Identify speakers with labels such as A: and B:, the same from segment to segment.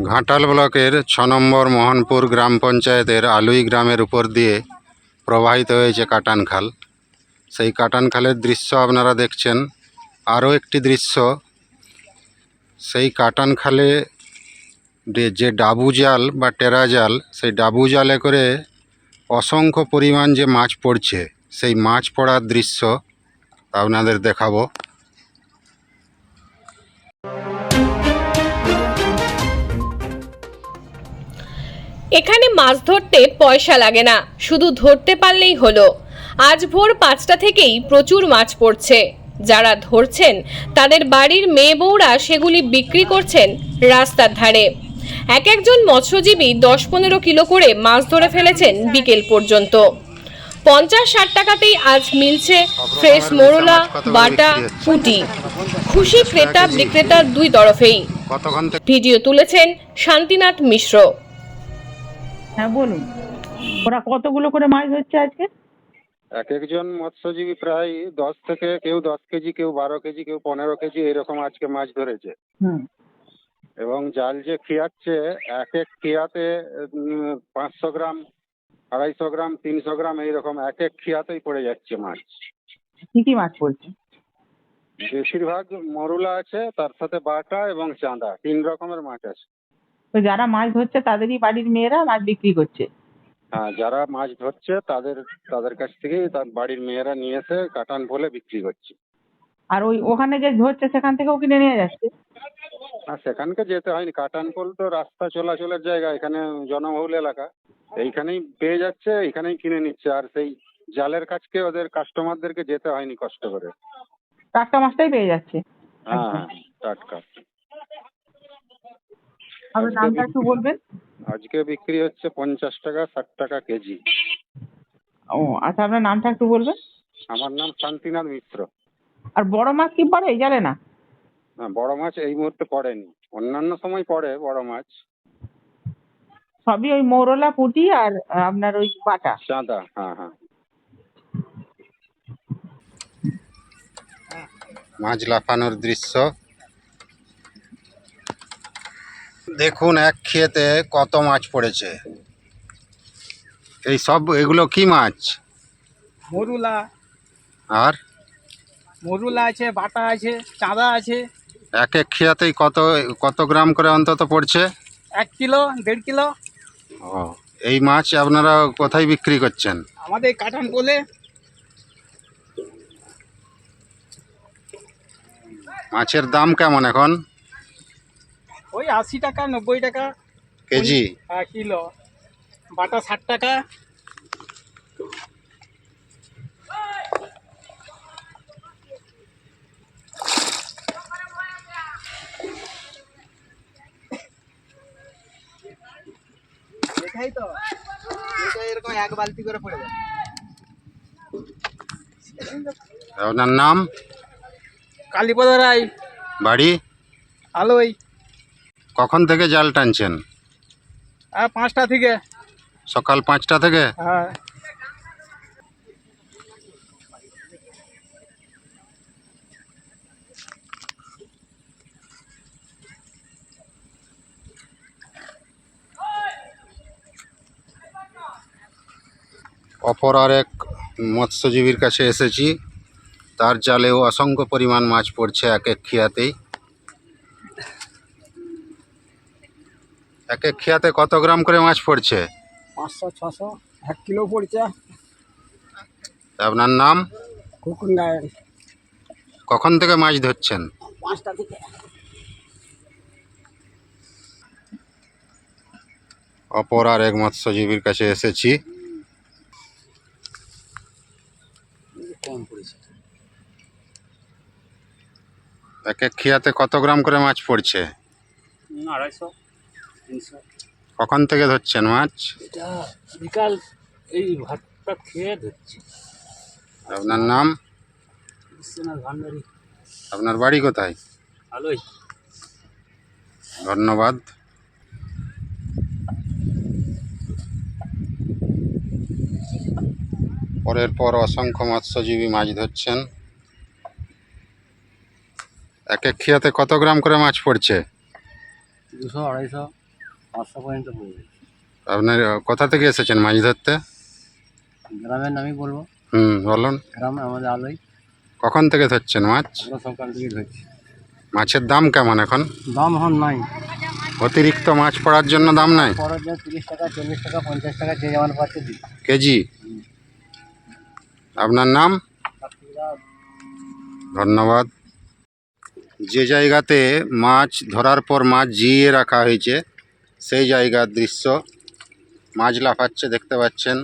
A: ঘাটাল ব্লকের ছ নম্বর মোহনপুর গ্রাম পঞ্চায়েতের আলুই গ্রামের উপর দিয়ে প্রবাহিত হয়েছে কাটান খাল। সেই কাটান খালের দৃশ্য আপনারা দেখছেন। আরও একটি দৃশ্য, সেই কাটান খালে যে- ডাবু জাল বা টেরা জাল, সেই ডাবু জালে করে অসংখ্য পরিমাণ যে মাছ পড়ছে, সেই মাছ পড়ার দৃশ্য আপনাদের দেখাবো।
B: এখানে মাছ ধরতে পয়সা লাগে না শুধু ধরতে পারলেই হলো। আজ ভোর পাঁচটা থেকেই প্রচুর মাছ পড়ছে। যারা ধরছেন তাদের বাড়ির মেয়ে বউরা সেগুলি বিক্রি করছেন রাস্তার ধারে। এক একজন মৎস্যজীবী দশ পনেরো কিলো করে মাছ ধরে ফেলেছেন বিকেল পর্যন্ত। পঞ্চাশ ষাট টাকাতেই আজ মিলছে ফ্রেশ মোরলা বাটা পুটি। খুশি ক্রেতা বিক্রেতার দুই তরফেই। ভিডিও তুলেছেন শান্তিনাথ মিশ্র।
C: হ্যাঁ বলুন। ওরা কতগুলো করে মাছ ধরছে আজকে?
A: এক একজন মৎস্যজীবী প্রায় দশ থেকে কেউ দশ কেজি কেউ বারো কেজি কেউ পনেরো কেজি এরকম আজকে মাছ ধরেছে। এবং জাল যে খিয়াচ্ছে এক এক খিয়াতে পাঁচশো গ্রাম আড়াইশো গ্রাম তিনশো গ্রাম এইরকম এক এক খিয়াতেই পড়ে যাচ্ছে মাছ।
C: কি কি মাছ পড়ছে?
A: বেশিরভাগ মরুলা আছে তার সাথে বাটা এবং চাঁদা তিন রকমের মাছ আছে।
C: তো যারা মাছ ধরছে তাদেরই বাড়ির মেয়েরা মাছ বিক্রি করছে।
A: হ্যাঁ যারা মাছ ধরছে তাদের তাদের কাছ থেকেই তার বাড়ির মেয়েরা নিয়ে এসে কাটান বলে বিক্রি করছে।
C: আর ওই ওখানে যে ধরছে সেখান থেকেও কিনে নিয়ে যাচ্ছে?
A: আর সেখানকে যেতে হয়নি। কাটানপোল তো রাস্তা চলাচলের জায়গা এখানে জনবহুল এলাকা। এইখানেই পেয়ে যাচ্ছে এইখানেই কিনে নিচ্ছে। আর সেই জালের কাছকে ওদের কাস্টমারদেরকে যেতে হয়নি কষ্ট করে।
C: টাটকা মাছটাই পেয়ে যাচ্ছে।
A: হ্যাঁ হ্যাঁ, টাটকা।
C: আপনার নামটা একটু বলবেন।
A: আজকে বিক্রি হচ্ছে পঞ্চাশ টাকা ষাট টাকা কেজি।
C: ও আচ্ছা আপনার নামটা একটু বলবেন?
A: আমার নাম শান্তিনাথ মিশ্র
C: আর বড় মাছ কি পড়ে জানে না?
A: হ্যাঁ বড় মাছ এই মুহূর্তে পড়েনি। অন্যান্য সময় পড়ে বড় মাছ।
C: সবই ওই মৌরলা পুঁটি আর আপনার ওই বাটা।
A: চাঁদা হ্যাঁ হ্যাঁ। মাছ লাফানোর দৃশ্য। দেখুন এক খেতে কত মাছ পড়েছে। এই সব এগুলো কি মাছ?
D: মরুলা।
A: আর?
D: মরুলা আছে বাটা আছে চাঁদা আছে।
A: এক এক খেয়াতেই কত কত গ্রাম করে অন্তত পড়ছে?
D: এক কিলো দেড় কিলো।
A: ও এই মাছ আপনারা কোথায় বিক্রি করছেন?
D: আমাদের কাটান বলে
A: মাছের দাম কেমন এখন?
D: ওই আশি টাকা নব্বই টাকা
A: কেজি?
D: আর কিলো। বাটা ষাট টাকা। এটাই তো। এটা এরকম এক বালতি করে পড়ে যায়।
A: আপনার নাম?
D: কালীপদ রায়।
A: বাড়ি?
D: আলোই।
A: কখন থেকে জাল টানছেন?
D: আর পাঁচটা থেকে।
A: সকাল পাঁচটা থেকে?
D: হ্যাঁ।
A: অপর আর এক মৎস্যজীবীর কাছে এসেছি। তার জালেও অসংখ্য পরিমাণ মাছ পড়ছে এক এক খিয়াতেই। এক এক খিয়াতে কত গ্রাম করে মাছ পড়ছে?
D: পাঁচশো ছশো এক কিলো পড়ছে।
A: আপনার নাম?
D: কুকুর গায়েন
A: কখন থেকে মাছ ধরছেন?
D: পাঁচটা থেকে।
A: অপর আর এক মৎস্যজীবীর কাছে এসেছি। এক এক খিয়াতে কত গ্রাম করে মাছ পড়ছে?
D: আড়াইশো।
A: কখন থেকে ধরছেন মাছ?
D: এটা বিকাল এই ভাতটা খেয়ে ধরছি।
A: আপনার নাম?
D: বিশ্বনাথ ভান্ডারি।
A: আপনার বাড়ি কোথায়?
D: আলোই
A: ধন্যবাদ। পরের পর অসংখ্য মৎস্যজীবী মাছ ধরছেন। এক এক খিয়াতে কত গ্রাম করে মাছ পড়ছে?
D: দুশো আড়াইশো।
E: পাঁচশো পর্যন্ত পড়বে
A: আপনার কোথা থেকে এসেছেন? মাছ ধরতে?
E: গ্রামের নামই বলব।
A: হুম বলুন।
E: গ্রাম আমাদের আলোয়
A: কখন থেকে ধরছেন মাছ?
E: আমরা সকাল থেকে ধরছি।
A: মাছের দাম কেমন এখন?
E: দাম হন নাই।
A: অতিরিক্ত মাছ পড়ার জন্য দাম নাই?
E: তিরিশ টাকা চল্লিশ টাকা পঞ্চাশ টাকা যে যেমন পাচ্ছে। দিই
A: কেজি? আপনার নাম? ধন্যবাদ। যে জায়গাতে মাছ ধরার পর মাছ জিয়ে রাখা হয়েছে সেই জায়গার দৃশ্য। মাছ লাফাচ্ছে, দেখতে পাচ্ছেন।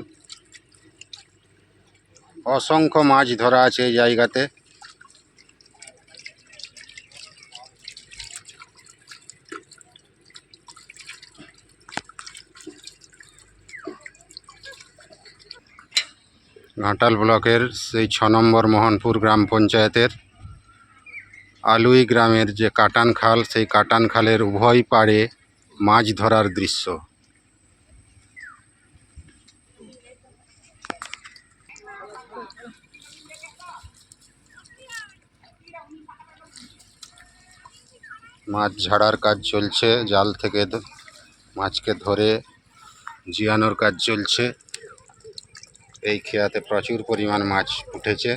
A: অসংখ্য মাছ ধরা আছে এই জায়গাতে। ঘাটাল ব্লকের সেই ছ নম্বর মোহনপুর গ্রাম পঞ্চায়েতের আলুই গ্রামের যে কাটান খাল সেই কাটান খালের উভয় পাড়ে মাছ ধরার দৃশ্য। মাছ ঝাড়ার কাজ চলছে, জাল থেকে মাছকে ধরে জিয়ানোর কাজ চলছে। এই খেয়াতে প্রচুর পরিমাণ মাছ উঠেছে।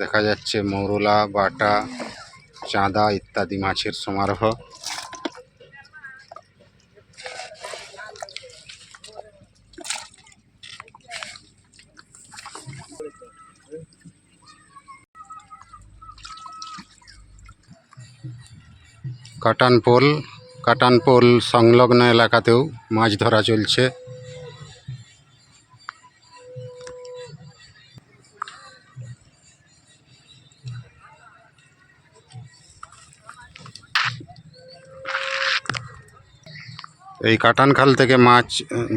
A: দেখা যাচ্ছে মৌরলা, বাটা, চাঁদা ইত্যাদি মাছের সমারোহ। কাটানপোল কাটানপোল সংলগ্ন এলাকাতেও মাছ ধরা চলছে। এই কাটান খাল থেকে মাছ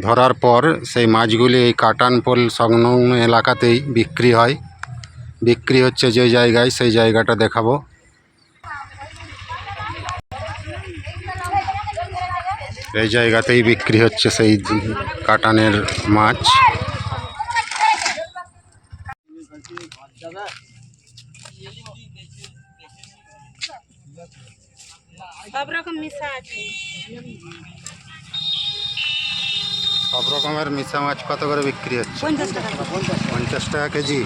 A: ধরার পর সেই মাছগুলি এই কাটান পোল সংলগ্ন এলাকাতেই বিক্রি হয়। বিক্রি হচ্ছে যে জায়গায়, সেই জায়গাটা দেখাবো। এই জায়গাতেই বিক্রি হচ্ছে সেই কাটানের মাছ।
F: সব রকম মিশা আছে।
A: সব রকমের মিশা মাছ কত করে বিক্রি হচ্ছে?
F: পঞ্চাশ টাকা
A: পঞ্চাশ টাকা কেজি?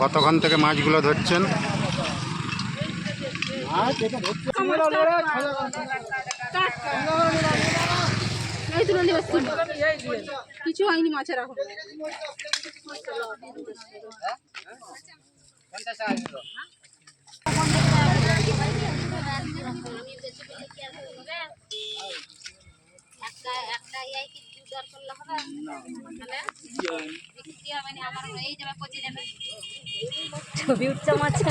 A: কতক্ষণ থেকে মাছগুলো ধরছেন?
F: কিছু হয়নি মাছের এখন
G: একটা একটা ইয়াই কি দর করলে আমার এই যাবে পচে যাবে
F: ছবি উঠছে মাছে